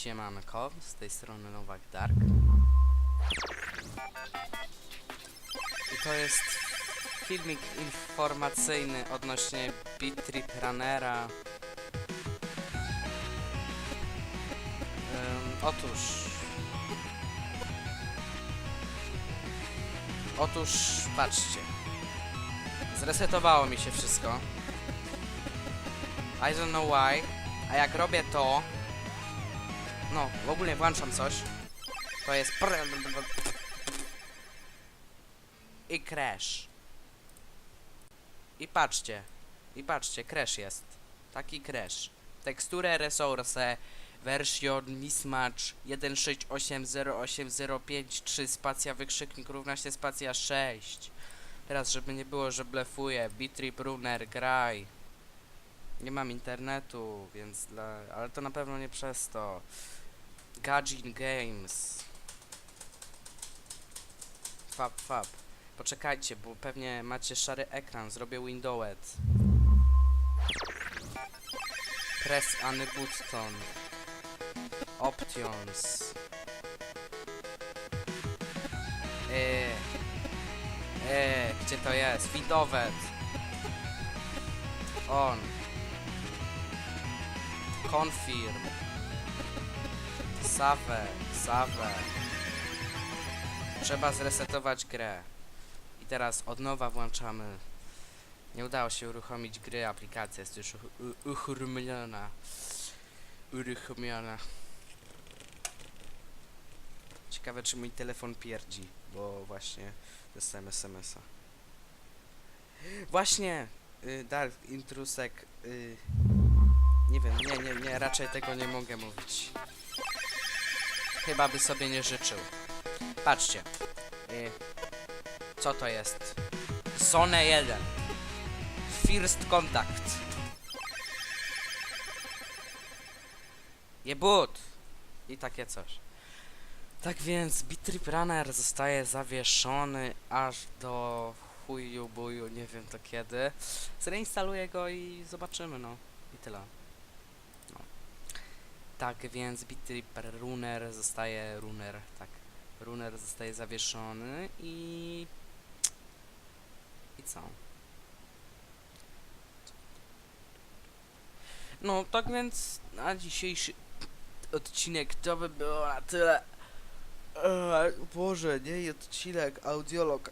Siemanko, z tej strony Nowak Dark. I to jest filmik informacyjny odnośnie Beatrip Runnera. Ym, otóż... Otóż, patrzcie. Zresetowało mi się wszystko. I don't know why. A jak robię to... No, w ogóle włączam coś. To jest... I crash. I patrzcie. I patrzcie, crash jest. Taki crash. Teksturę resource version mismatch 1680805 spacja wykrzyknik równa się spacja 6. Teraz, żeby nie było, że blefuję. Bitrip Runner, graj. Nie mam internetu, więc dla... Ale to na pewno nie przez to. Gajin Games. Fab, fab. Poczekajcie, bo pewnie macie szary ekran. Zrobię Windowet. Press any button. Options. Eee. Eee, gdzie to jest? Windowet. On. Confirm. Save, save. Trzeba zresetować grę. I teraz od nowa włączamy. Nie udało się uruchomić gry, aplikacja jest już uruchomiona. Uruchomiona. Ciekawe czy mój telefon pierdzi, bo właśnie dostałem SMS-a. Właśnie! Y, Dark Intrusek. Y, nie nie, raczej tego nie mogę mówić. Chyba by sobie nie życzył. Patrzcie. Y, co to jest? Sony 1. First Contact. Jebut! I takie coś. Tak więc Bitrip Runner zostaje zawieszony aż do chuju buju, nie wiem to kiedy. Zreinstaluję go i zobaczymy, no. I tyle. Tak więc Bitrip Runner zostaje Runner, tak. Runner zostaje zawieszony i... I co? No, tak więc na dzisiejszy odcinek to by było na tyle. Eee, Boże, nie odcinek, audiolog.